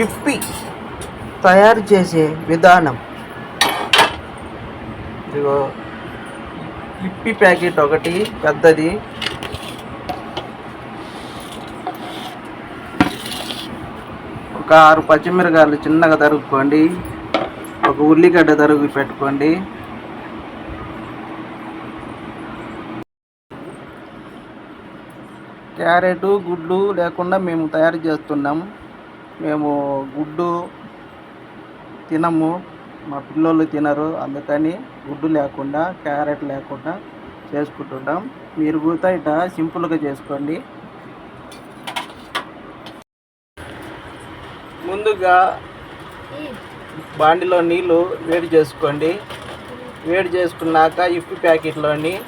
యుప్పి తయారు చేసే విధానం. ఇదిగో యుప్పి ప్యాకెట్ ఒకటి పెద్దది. ఒక ఆరు పచ్చిమిరకాయలు చిన్నగా తరుగుకోండి ఒక ఉల్లిగడ్డ తరుగు పెట్టుకోండి. క్యారెట్ గుడ్లు లేకుండా మేము తయారు చేస్తున్నాం. మేము గుడ్డు తినము. మా పిల్లోళ్ళు తినరు. అందుకని గుడ్డు లేకుండా క్యారెట్ లేకుండా చేసుకుంటున్నాం మీరు కూడా ఇట్లా సింపుల్గా చేసుకోండి. ముందుగా బాండిలో నీళ్ళు వేడి చేసుకోండి. వేడి చేసుకున్నాక ఇప్పి ప్యాకెట్లోని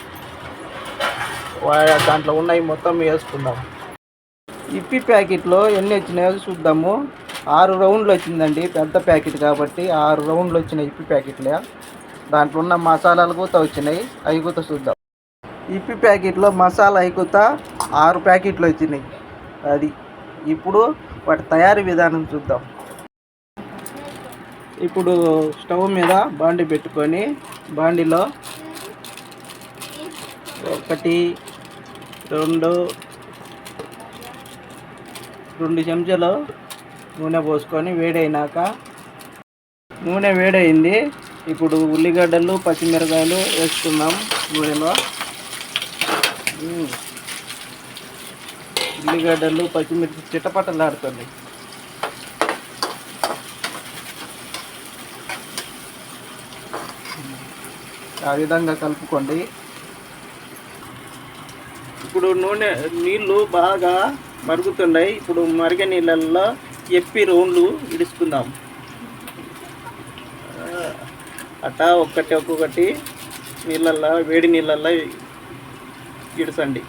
వా- దాంట్లో ఉన్నాయి మొత్తం వేసుకుందాం. ఇప్పి ప్యాకెట్లో ఎన్ని వచ్చినాయో చూద్దాము. ఆరు రౌండ్లు వచ్చిందండి పెద్ద ప్యాకెట్ కాబట్టి ఆరు రౌండ్లు వచ్చినాయి ఇప్పి ప్యాకెట్లే. దాంట్లో ఉన్న మసాలాలు కూడా వచ్చినాయి అవి కూడా చూద్దాం. ఇప్పి ప్యాకెట్లో మసాలా అయికుతా ఆరు ప్యాకెట్లు వచ్చినాయి. అది ఇప్పుడు వాటి తయారీ విధానం చూద్దాం. ఇప్పుడు స్టవ్ మీద బాండి పెట్టుకొని బాండిలో ఒకటి రెండు రెండు చెంచాలు నూనె పోసుకొని వేడైనాక నూనె వేడైంది. ఇప్పుడు ఉల్లిగడ్డలు పచ్చిమిరకాయలు వేసుకుందాం నూనెలో. ఉల్లిగడ్డలు పచ్చిమిర్చి చిట్టపట్టలాడుతుంది ఆ విధంగా కలుపుకోండి. ఇప్పుడు నూనె నీళ్ళు బాగా మరుగుతున్నాయి. ఇప్పుడు మరిగే నీళ్ళల్లో ఎప్పి రౌండ్లు ఇడుచుకుందాం. అట్టా ఒక్కటి ఒక్కొక్కటి నీళ్ళల్లో వేడి నీళ్ళల్లో ఇడుసండి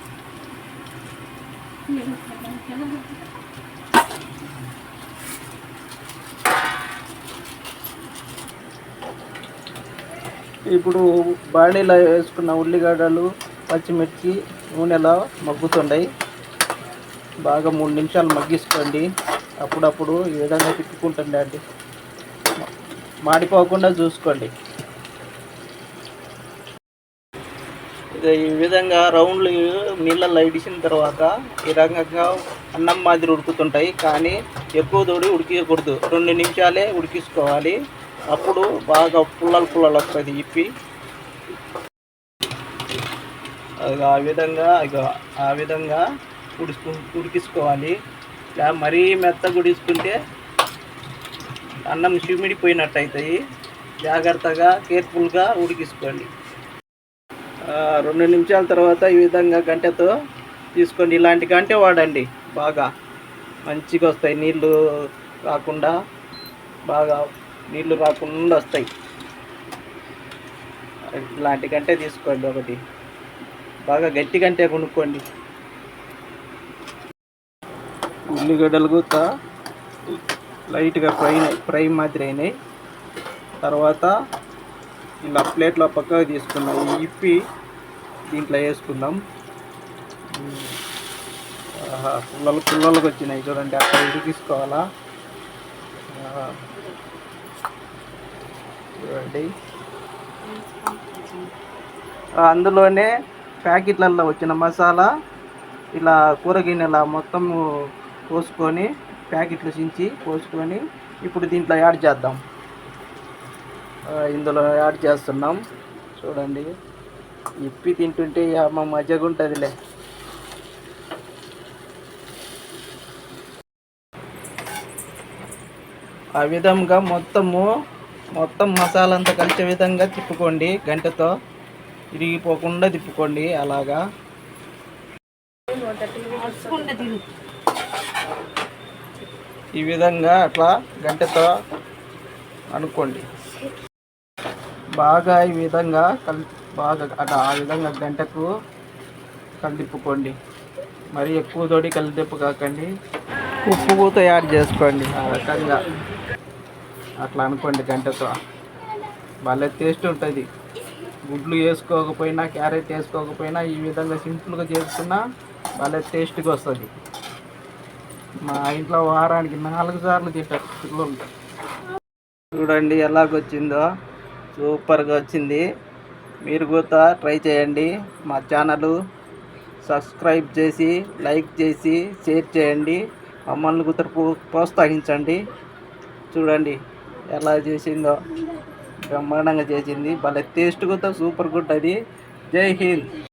ఇప్పుడు బాడీలో వేసుకున్న ఉల్లిగడ్డలు పచ్చిమిర్చి నూనెలో మగ్గుతుండయి బాగా మూడు నిమిషాలు మగ్గించుకోండి అప్పుడప్పుడు ఈ విధంగా తిప్పుకుంటుండే అండి. మాడిపోకుండా చూసుకోండి. ఇక ఈ విధంగా రౌండ్లు నీళ్ళల్లో ఇడిచిన తర్వాత ఈ రకంగా అన్నం మాదిరి ఉడుకుతుంటాయి. కానీ ఎక్కువ తోడి ఉడికకూడదు రెండు నిమిషాలే ఉడికించుకోవాలి. అప్పుడు బాగా పుల్లలు పుల్లలు వస్తుంది ఇప్పి. అది ఆ విధంగా ఇక ఆ విధంగా ఉడుకు ఉడికించుకోవాలి ఇలా మరీ మెత్తగా ఉడికించుకుంటే అన్నం చిమిడిపోయినట్టు అవుతాయి జాగ్రత్తగా కేర్ఫుల్గా ఉడికించుకోండి. రెండు నిమిషాల తర్వాత ఈ విధంగా గంటెతో తీసుకోండి. ఇలాంటి గంటె వాడండి. బాగా మంచిగా వస్తాయి. నీళ్ళు రాకుండా బాగా నీళ్ళు రాకుండా వస్తాయి. ఇలాంటి గంటే తీసుకోండి ఒకటి. బాగా గట్టి గంటే కొనుక్కోండి. ఉల్లిగడ్డలు కూడా లైట్గా ఫ్రై ఫ్రై మాదిరి అయినాయి. తర్వాత ఇలా ప్లేట్లో పక్కగా తీసుకున్నాం ఇప్పి దీంట్లో వేసుకుందాం. పుల్లలు పుల్లలకు వచ్చినాయి చూడండి అక్కడ ఉడికిసుకోవాలా చూడండి. అందులోనే ప్యాకెట్లలో వచ్చిన మసాలా ఇలా కూరగిన్నెల మొత్తము పోసుకొని ప్యాకెట్లు చించి పోసుకొని ఇప్పుడు దీంట్లో యాడ్ చేద్దాం. ఇందులో యాడ్ చేస్తున్నాం. చూడండి. ఇప్పి తింటుంటే మా మజ్జగా ఉంటుందిలే. ఆ విధంగా మొత్తము మొత్తం మసాలా అంతా కలిసే విధంగా తిప్పుకోండి గంటతో. ఇరిగిపోకుండా తిప్పుకోండి అలాగా. ఈ విధంగా అట్లా గంటతో అనుకోండి. బాగా ఈ విధంగా కల్ బాగా అట్లా ఆ విధంగా గంటకు కలిదిప్పుకోండి మరి ఎక్కువ తోడి కలిదిప్పు కాకండి. ఉప్పు కూడా యాడ్ చేసుకోండి. ఆ రకంగా. అట్లా అనుకోండి గంటతో. భలే టేస్ట్ ఉంటుంది. గుడ్లు వేసుకోకపోయినా క్యారెట్ వేసుకోకపోయినా ఈ విధంగా సింపుల్గా చేసుకున్నా భలే టేస్ట్గా వస్తుంది. మా ఇంట్లో వారానికి నాలుగు సార్లు తింటారు పిల్లలు. చూడండి ఎలాగొచ్చిందో. సూపర్గా వచ్చింది. మీరు కూడా ట్రై చేయండి. మా ఛానల్ సబ్స్క్రైబ్ చేసి లైక్ చేసి షేర్ చేయండి. మమ్మల్ని కూడా ప్రోత్సహించండి. చూడండి ఎలా చేసిందో. బ్రహ్మాండంగా చేసింది. భలే టేస్ట్ కూడా సూపర్ గుడ్ అది జై హింద్.